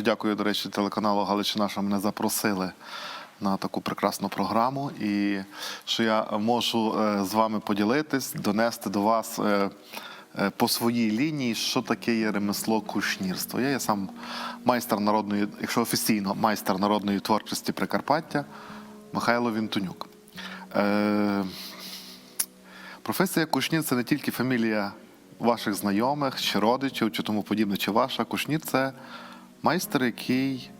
Дуже дякую, до речі, телеканалу Галичина, що мене запросили на таку прекрасну програму. І що я можу е, з вами поділитись, донести до вас е, е, по своїй лінії, що таке є ремесло кушнірство. Я є сам майстер народної, якщо офіційно, майстер народної творчості Прикарпаття Михайло Вінтонюк. Е, Професія кушнір це не тільки фамілія ваших знайомих, чи родичів, чи тому подібне, чи ваша. Кушнір це майстер, який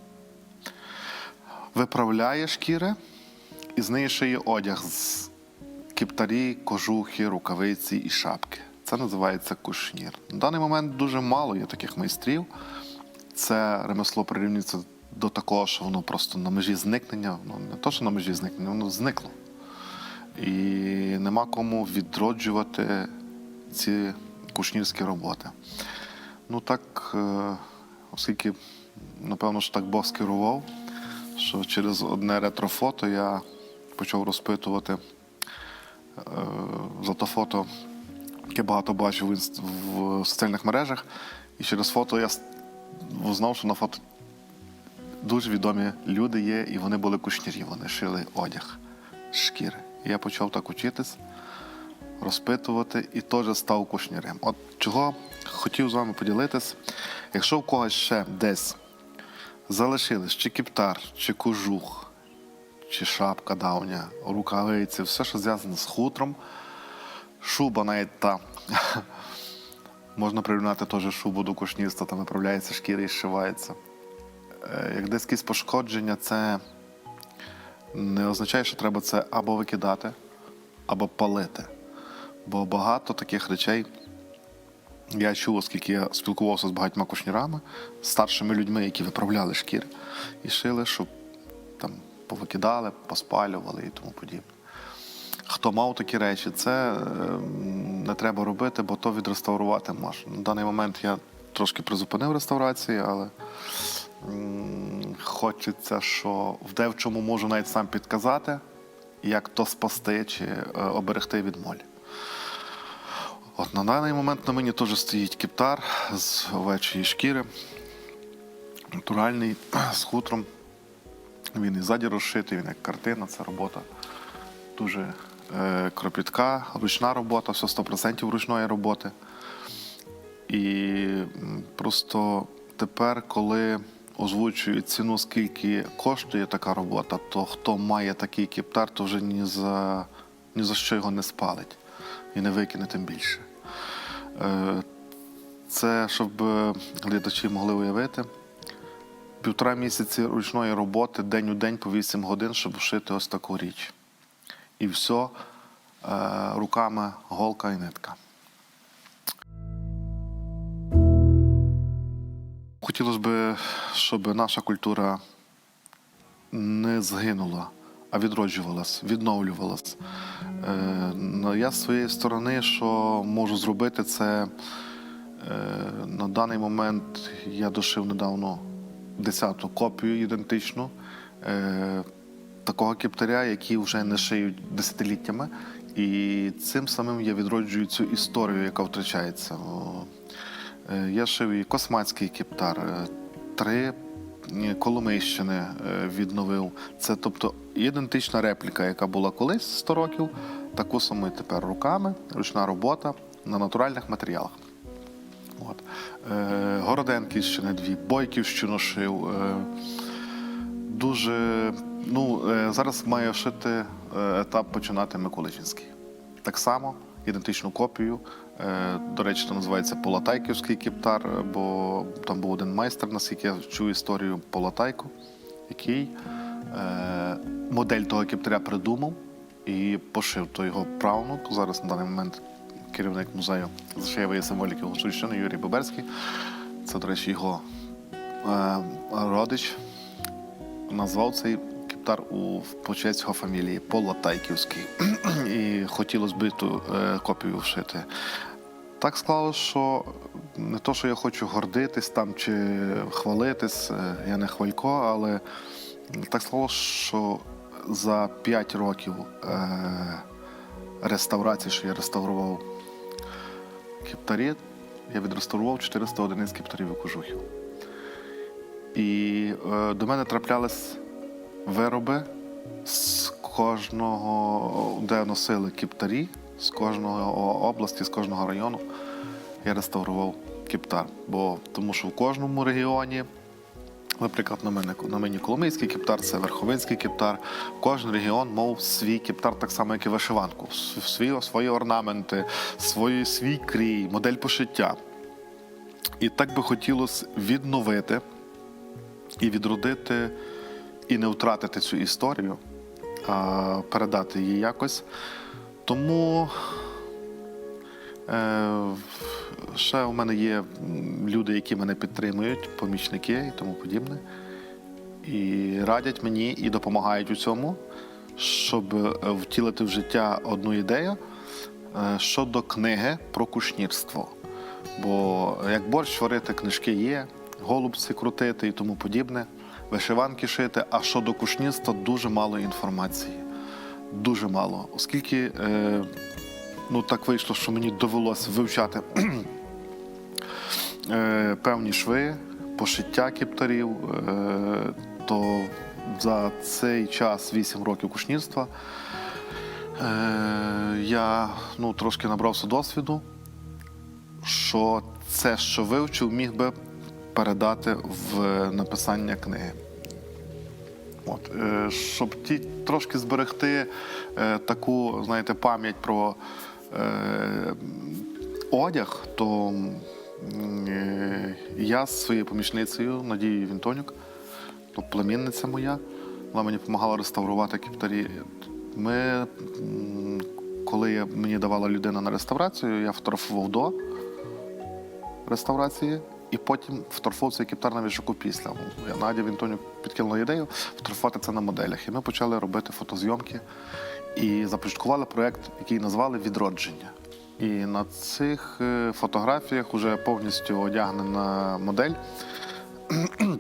виправляє шкіри і з неї шиє одяг з кіптарі, кожухи, рукавиці і шапки. Це називається кушнір. На даний момент дуже мало є таких майстрів. Це ремесло прирівнюється до такого, що воно просто на межі зникнення. Ну, не то, що на межі зникнення, воно зникло. І нема кому відроджувати ці кушнірські роботи. Ну так, е, оскільки, напевно, що так Бог скерував, що через одне ретрофото я почав розпитувати е, за то фото, яке багато бачив в, соціальних мережах. І через фото я узнав, що на фото дуже відомі люди є, і вони були кушнірі, вони шили одяг шкіри. І я почав так учитись, розпитувати і теж став кушнірем. От чого хотів з вами поділитись. Якщо в когось ще десь залишились чи кіптар, чи кожух, чи шапка давня, рукавиці, все, що зв'язане з хутром, шуба навіть та. Можна прирівняти теж шубу до кушнірства, там виправляється шкіра і зшивається. Е, Як десь якісь пошкодження, це не означає, що треба це або викидати, або палити. Бо багато таких речей я чув, оскільки я спілкувався з багатьма кушнірами, старшими людьми, які виправляли шкіри, і шили, щоб там повикидали, поспалювали і тому подібне. Хто мав такі речі, це е, не треба робити, бо то відреставрувати можна. На даний момент я трошки призупинив реставрації, але хочеться, що в девчому можу навіть сам підказати, як то спасти чи е, оберегти від молі. От на даний момент на мені теж стоїть кептар з овечої шкіри, натуральний, з хутром. Він і ззаді розшитий, він як картина, це робота дуже е, кропітка, ручна робота, все 100% ручної роботи. І просто тепер, коли озвучують ціну, скільки коштує така робота, то хто має такий кептар, то вже ні за, ні за що його не спалить і не викине тим більше. Е, Це щоб е, глядачі могли уявити. Півтора місяці ручної роботи день у день по 8 годин, щоб вшити ось таку річ. І все е, руками голка і нитка. Хотілося б, щоб наша культура не згинула, а відроджувалась, відновлювалась. Е, ну, я з своєї сторони, що можу зробити, це е, на даний момент я дошив недавно десяту копію ідентичну е, такого кептаря, які вже не шиють десятиліттями. І цим самим я відроджую цю історію, яка втрачається. Я шив і космацький кептар, три Коломийщини е, відновив. Це тобто ідентична репліка, яка була колись 100 років, таку саму і тепер руками, ручна робота на натуральних матеріалах. От. Е, Городенківщини дві, Бойківщину шив. Е, дуже. Ну, е, зараз має шити е, етап починати Миколичинський. Так само, ідентичну копію. Е, до речі, це називається Полатайківський кептар, е, бо там був один майстер, наскільки я чув історію Полатайку, який е, модель того кептаря придумав і пошив то його правнук. Зараз на даний момент керівник музею зашиєвої символіки Гуцульщини Юрій Боберський. Це, до речі, його родич назвав цей кептар у почесть його фамілії Полатайківський. І хотілося б ту копію вшити. Так склалося, що не то, що я хочу гордитись там чи хвалитись, е, я не хвалько, але так склалося, що за 5 років е, реставрації, що я реставрував кептарі, я відреставрував 400 одиниць кептарів і кожухів. І е, до мене траплялись вироби з кожного, де носили кіптарі, з кожного області, з кожного району. Я реставрував кіптар. Бо тому що в кожному регіоні Наприклад, на мене на мені Коломийський кептар, це Верховинський кептар. Кожен регіон мав свій кептар, так само, як і вишиванку, свої, свої орнаменти, свої, свій крій, модель пошиття. І так би хотілося відновити і відродити, і не втратити цю історію, а передати її якось. Тому Е, Ще у мене є люди, які мене підтримують, помічники і тому подібне. І радять мені і допомагають у цьому, щоб втілити в життя одну ідею е, щодо книги про кушнірство. Бо як борщ варити, книжки є, голубці крутити і тому подібне, вишиванки шити. А щодо кушнірства дуже мало інформації. Дуже мало. Оскільки е, ну так вийшло, що мені довелося вивчати е, певні шви, пошиття кептарів, е, то за цей час 8 років кушнірства е, я ну, трошки набрався досвіду, що це, що вивчив, міг би передати в написання книги. От, е, щоб ті трошки зберегти е, таку, знаєте, пам'ять про е, одяг, то е, я з своєю помічницею Надією Вінтонюк, то племінниця моя, вона мені допомагала реставрувати кептарі. Ми, коли я, мені давала людина на реставрацію, я фотографував до реставрації. І потім фотографував цей кептар на вішаку після. Надя Вінтоню підкинула ідею фотографувати це на моделях. І ми почали робити фотозйомки і започаткували проєкт, який назвали Відродження. І на цих е, фотографіях вже повністю одягнена модель.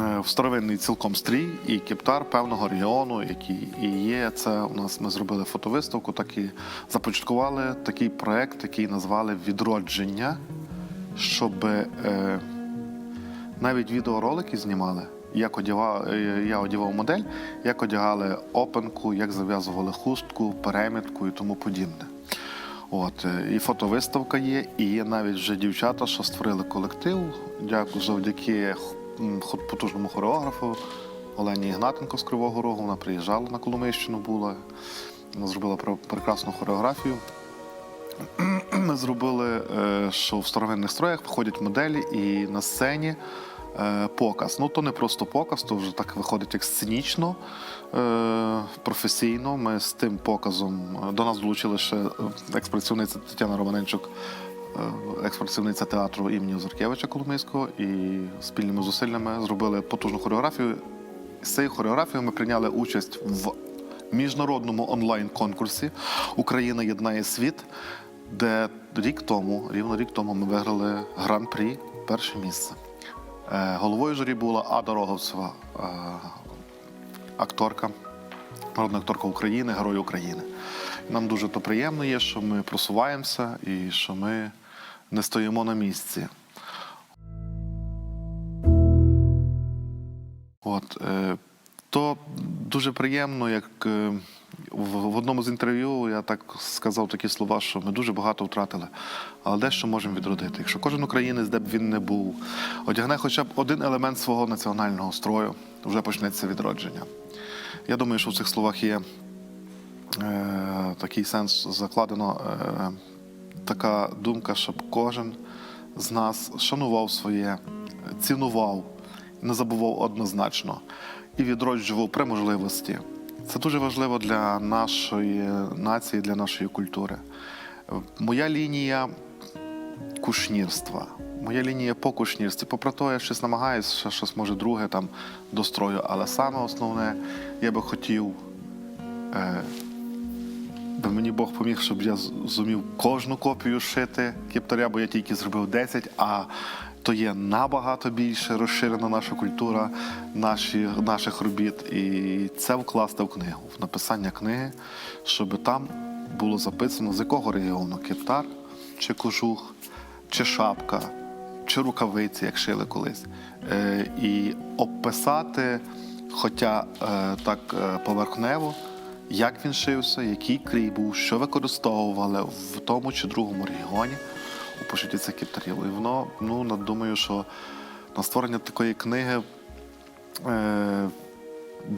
Е, В старовинний цілком стрій і кептар певного регіону, який і є. Це у нас ми зробили фотовиставку, так і започаткували такий проект, який назвали Відродження, щоб е, навіть відеоролики знімали. Як одягав, е, я одягав модель, як одягали опенку, як зав'язували хустку, перемітку і тому подібне. От, е, і фотовиставка є, і є навіть вже дівчата, що створили колектив. Дякую завдяки потужному хореографу Олені Ігнатенко з Кривого Рогу. Вона приїжджала на Коломийщину, була. Вона зробила пре- прекрасну хореографію. Ми зробили, е, що в старовинних строях виходять моделі, і на сцені е, показ. Ну, то не просто показ, то вже так виходить як сценічно, е, професійно. Ми з тим показом до нас долучили ще е, експресіониця Тетяна Романенчук, е, експресіониця театру імені Озоркевича Коломийського, і спільними зусиллями зробили потужну хореографію. З цією хореографією ми прийняли участь в міжнародному онлайн-конкурсі Україна єднає світ, де рік тому, рівно рік тому, ми виграли гран-прі перше місце. Е, Головою журі була Ада Роговцева, е, акторка, народна акторка України, Герой України. Нам дуже то приємно є, що ми просуваємося і що ми не стоїмо на місці. От, е, то дуже приємно, як в, одному з інтерв'ю я так сказав такі слова, що ми дуже багато втратили, але дещо можемо відродити. Якщо кожен українець, де б він не був, одягне хоча б один елемент свого національного строю, вже почнеться відродження. Я думаю, що в цих словах є е, такий сенс закладено, е, така думка, щоб кожен з нас шанував своє, цінував, не забував однозначно і відроджував при можливості. Це дуже важливо для нашої нації, для нашої культури. Моя лінія кушнірства. Моя лінія по кушнірстві. Попри те, я щось намагаюся, ще щось може друге там дострою, але саме основне, я би хотів, е, би мені Бог поміг, щоб я зумів кожну копію шити кептаря, бо я тільки зробив 10, а то є набагато більше розширена наша культура наші, наших робіт. І це вкласти в книгу, в написання книги, щоб там було записано, з якого регіону кептар, чи кожух, чи шапка, чи рукавиці, як шили колись, е, і описати, хоча е, так е, поверхнево, як він шився, який крій був, що використовували в тому чи другому регіоні у пошиті цих кіптарів. І воно, ну, думаю, що на створення такої книги е,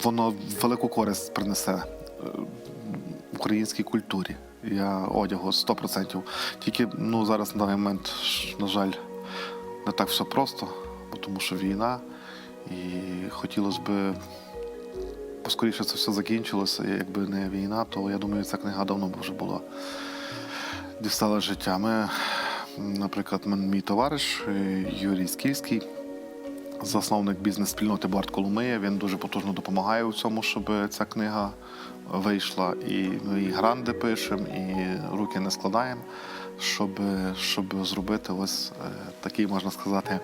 воно велику користь принесе е, українській культурі. Я одягу 100%. Тільки ну, зараз на даний момент, на жаль, не так все просто, тому що війна. І хотілося б поскоріше це все закінчилося. І якби не війна, то я думаю, ця книга давно б вже була дістала життя. Ми, наприклад, мій товариш е, Юрій Скільський, засновник бізнес-спільноти Барт Коломия. Він дуже потужно допомагає у цьому, щоб ця книга вийшла. І ми і гранди пишемо, і руки не складаємо, щоб, щоб зробити ось е, такий, можна сказати,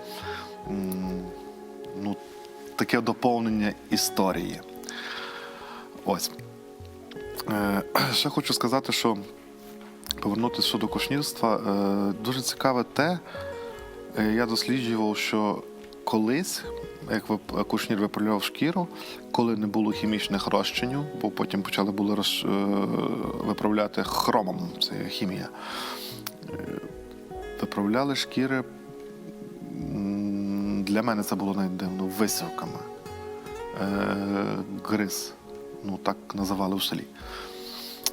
ну, таке доповнення історії. Ось. Е, Ще хочу сказати, що повернутися до кушнірства, е, дуже цікаве те, е, я досліджував, що колись, як кушнір виправляв шкіру, коли не було хімічних розчинів, бо потім почали були роз, е, виправляти хромом, це хімія. Виправляли шкіри. Для мене це було навіть дивно висівками. Е, гриз. Ну, так називали в селі.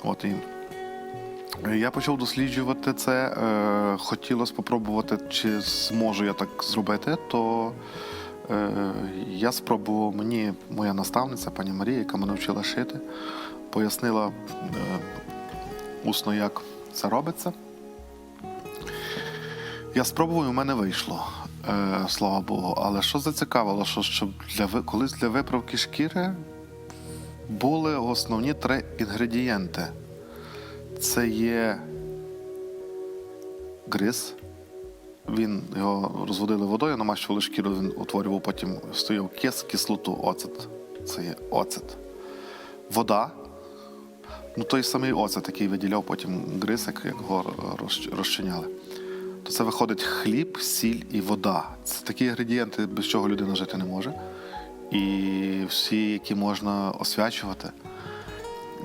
От і я почав досліджувати це. Е, хотілося спробувати, чи зможу я так зробити, то е, я спробував мені моя наставниця, пані Марія, яка мене вчила шити, пояснила е, усно, як це робиться. Я спробував, і у мене вийшло. Е, слава Богу. Але що зацікавило, що щоб для колись для виправки шкіри були основні три інгредієнти. Це є гриз. Він його розводили водою, намащували шкіру, він утворював потім стояв кис, кислоту, оцет. Це є оцет. Вода. Ну, той самий оцет, який виділяв потім гриз, як його розчиняли. То це виходить хліб, сіль і вода. Це такі інгредієнти, без чого людина жити не може. І всі, які можна освячувати.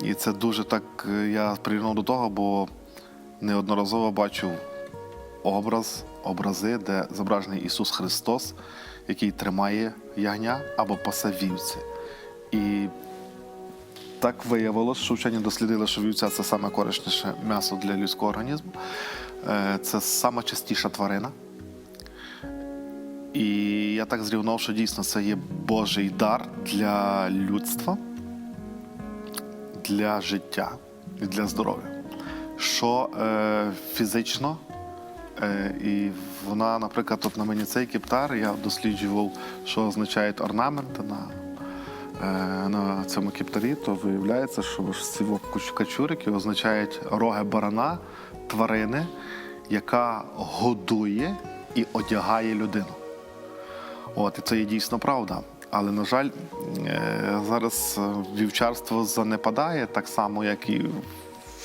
І це дуже так е, я прирівнув до того, бо неодноразово бачив образ, образи, де зображений Ісус Христос, який тримає ягня або пасе вівці. І так виявилось, що вчені дослідили, що вівця це саме корисніше м'ясо для людського організму. Е, Це сама чистіша тварина. І я так зрівнув, що дійсно це є Божий дар для людства, для життя і для здоров'я. Що е, фізично, е, і вона, наприклад, от на мені цей кептар, я досліджував, що означають орнаменти на, е, на цьому кептарі, то виявляється, що ці качурики означають роги барана, тварини, яка годує і одягає людину. От, і це є дійсно правда. Але, на жаль, е, зараз е, вівчарство занепадає так само, як і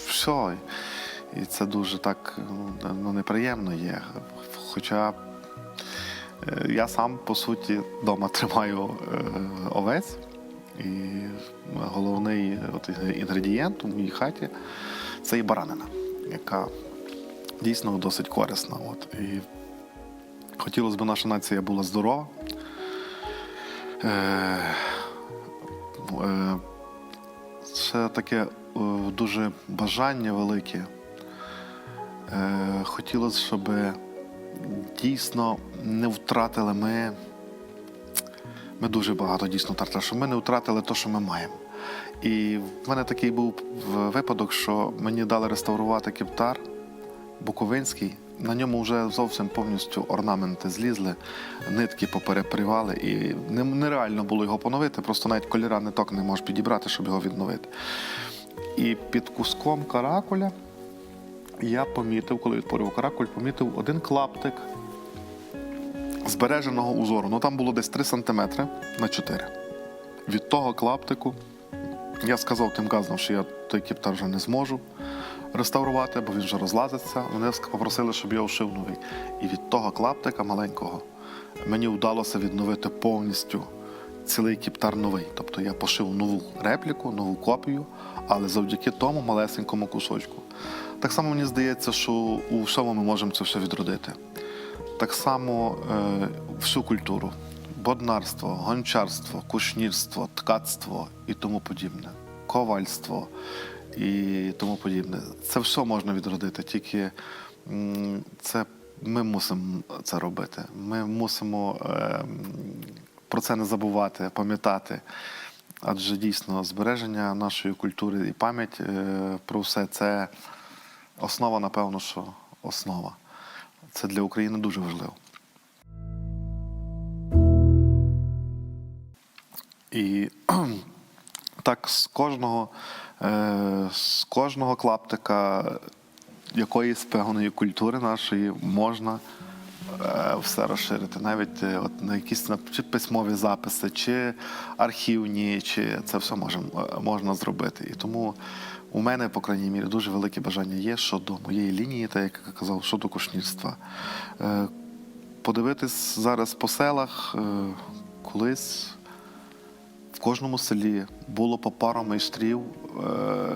все. І це дуже так ну, ну, неприємно є. Хоча е, я сам, по суті, вдома тримаю овець. І головний от, інгредієнт у моїй хаті це і баранина, яка дійсно досить корисна. От. І хотілося б, наша нація була здорова. Е, е, Це таке е, дуже бажання велике. Хотілося, щоб дійсно не втратили ми. Ми дуже багато дійсно втратили, щоб ми не втратили те, що ми маємо. І в мене такий був випадок, що мені дали реставрувати кептар Буковинський. На ньому вже зовсім повністю орнаменти злізли, нитки поперепривали, і нереально було його поновити, просто навіть кольора ниток не можеш підібрати, щоб його відновити. І під куском каракуля я помітив, коли відпорював каракуль, помітив один клаптик збереженого узору. Ну там було десь 3 см на 4. Від того клаптику я сказав тим газдам, що я той кептар вже не зможу реставрувати, бо він вже розлазиться. Вони попросили, щоб я ушив новий. І від того клаптика маленького мені вдалося відновити повністю цілий кіптар новий. Тобто я пошив нову репліку, нову копію, але завдяки тому малесенькому кусочку. Так само мені здається, що у всьому ми можемо це все відродити. Так само е, всю культуру: боднарство, гончарство, кушнірство, ткацтво і тому подібне, ковальство і тому подібне. Це все можна відродити, тільки це ми мусимо це робити. Ми мусимо е, про це не забувати, пам'ятати. Адже дійсно збереження нашої культури і пам'ять е, про все це основа, напевно, що основа. Це для України дуже важливо. І так з кожного, е, з кожного клаптика якоїсь певної культури нашої можна е, все розширити. Навіть е, от на якісь чи письмові записи, чи архівні, чи це все можем, е, можна зробити. І тому у мене, по крайній мірі, дуже велике бажання є щодо моєї лінії, так як я казав, щодо кушнірства. Подивитись зараз по селах, колись кожному селі було по пару майстрів е,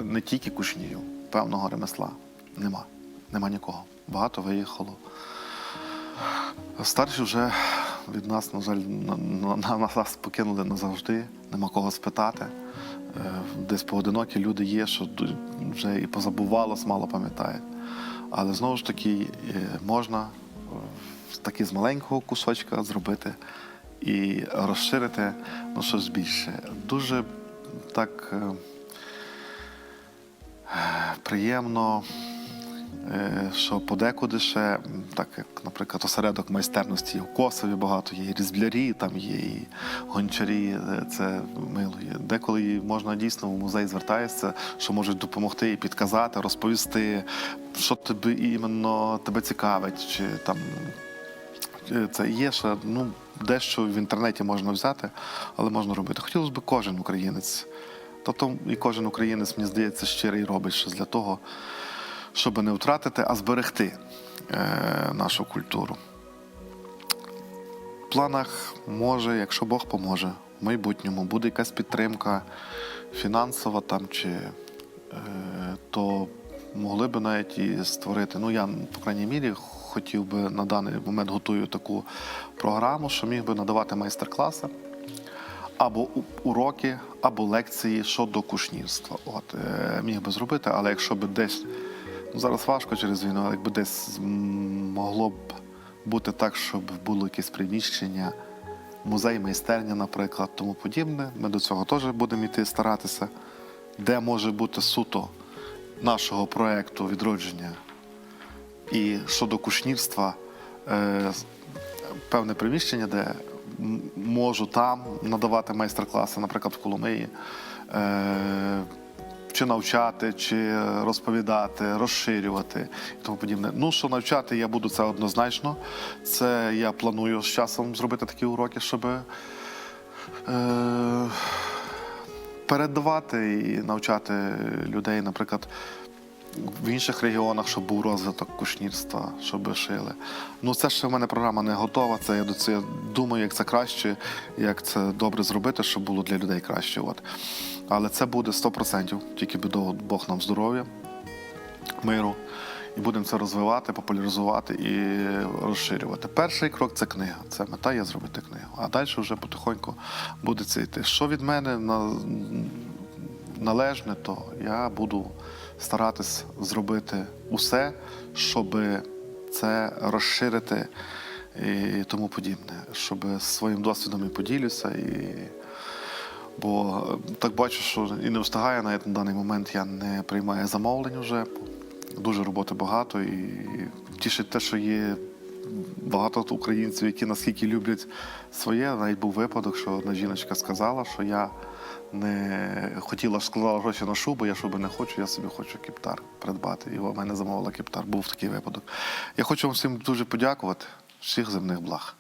не тільки кушнірів, певного ремесла. Нема. Нема нікого. Багато виїхало. Старші вже від нас, на жаль, на, на, на нас покинули назавжди, нема кого спитати. Е, Десь поодинокі люди є, що вже і позабувалось, мало пам'ятають. Але знову ж таки е, можна таки з маленького кусочка зробити і розширити ну, щось більше. Дуже так е, приємно, е, що подекуди ще, так як, наприклад, осередок майстерності в Косові багато є, і різблярі, там є і гончарі, е, це мило є. Деколи можна дійсно в музей звертаєшся, що можуть допомогти і підказати, розповісти, що тобі іменно тебе цікавить, чи там це є ще ну, дещо в інтернеті можна взяти, але можна робити. Хотілося б кожен українець. Тобто і кожен українець, мені здається, щирий робить щось для того, щоб не втратити, а зберегти е, нашу культуру. В планах може, якщо Бог поможе, в майбутньому буде якась підтримка фінансова там чи е, то могли би навіть і створити. Ну, я, по крайній мірі, хотів би на даний момент готую таку програму, що міг би надавати майстер-класи або уроки, або лекції щодо кушнірства. От, е, міг би зробити, але якщо б десь, ну зараз важко через війну, але якби десь могло б бути так, щоб було якесь приміщення, музей, майстерня, наприклад, тому подібне. Ми до цього теж будемо йти старатися, де може бути суто нашого проекту відродження і щодо кушнірства, е, певне приміщення, де можу там надавати майстер-класи, наприклад, в Коломиї, е, чи навчати, чи розповідати, розширювати і тому подібне. Ну, що навчати я буду це однозначно. Це я планую з часом зробити такі уроки, щоб. Е, передавати і навчати людей, наприклад, в інших регіонах, щоб був розвиток кушнірства, щоб шили. Ну, це ще в мене програма не готова. Це я до цього думаю, як це краще, як це добре зробити, щоб було для людей краще. От. Але це буде 100%, тільки би дав Бог нам здоров'я, миру. І будемо це розвивати, популяризувати і розширювати. Перший крок це книга. Це мета є зробити книгу. А далі вже потихоньку буде це йти. Що від мене на, належне, то я буду старатись зробити усе, щоб це розширити і тому подібне, щоб своїм досвідом і поділюся. І... Бо е, так бачу, що і не встигаю навіть на даний момент я не приймаю замовлень вже. Дуже роботи багато і тішить те, що є багато українців, які наскільки люблять своє. Навіть був випадок, що одна жіночка сказала, що я не хотіла складала гроші на шубу, я шуби не хочу, я собі хочу кептар придбати. І в мене замовила кептар. Був такий випадок. Я хочу вам всім дуже подякувати. Всіх земних благ.